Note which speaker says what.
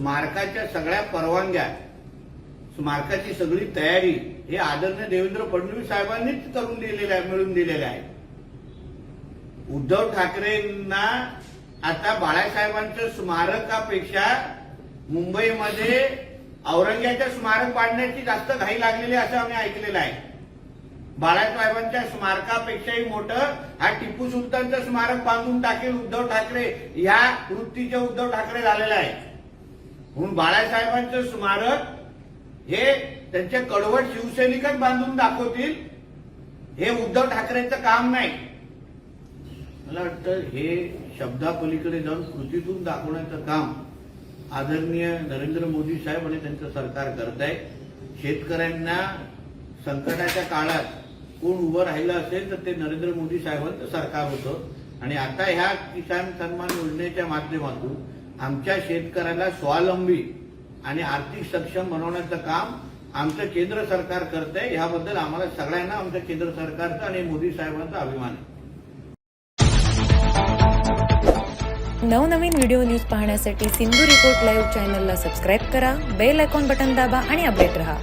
Speaker 1: स्मारकाच्या सगळ्या परवानग्या स्मारकाची सगळी तयारी हे आदरणीय देवेंद्र फडणवीस साहेबांनीच करून दिलेलं आहे मिळून दिलेलं आहे उद्धव ठाकरेंना आता बाळासाहेबांच्या स्मारकापेक्षा मुंबईमध्ये औरंग्याच्या स्मारक पाडण्याची जास्त घाई लागलेली आहे असं आम्ही ऐकलेलं आहे. बाळासाहेबांच्या स्मारकापेक्षाही मोठं हा टिपू सुलतानचं स्मारक बांधून टाकेल उद्धव ठाकरे या वृत्तीचे उद्धव ठाकरे झालेला आहे. म्हणून बाळासाहेबांचं स्मारक हे त्यांचे कडवट शिवसैनिकच बांधून दाखवतील हे उद्धव ठाकरेंचं काम नाही. मला वाटतं हे शब्दापलीकडे जाऊन कृतीतून दाखवण्याचं काम आदरणीय नरेंद्र मोदी साहेब आणि त्यांचं सरकार करत आहे. शेतकऱ्यांना संकटाच्या काळात कोण उभं राहिलं असेल तर ते नरेंद्र मोदी साहेबांचं सरकार होतं. आणि आता ह्या किसान सन्मान योजनेच्या माध्यमातून आमच्या शेतकऱ्याला स्वावलंबी आणि आर्थिक सक्षम बनवण्याचं काम आमचं केंद्र सरकार करतंय ह्याबद्दल याबद्दल आम्हाला सगळ्यांना आमच्या केंद्र सरकारचा आणि मोदी साहेबांचा अभिमान आहे.
Speaker 2: नवनवीन व्हिडिओ न्यूज पाहण्यासाठी सिंधू रिपोर्ट लाईव्ह चॅनलला सबस्क्राईब करा बेल आयकॉन बटन दाबा आणि अपडेट रहा.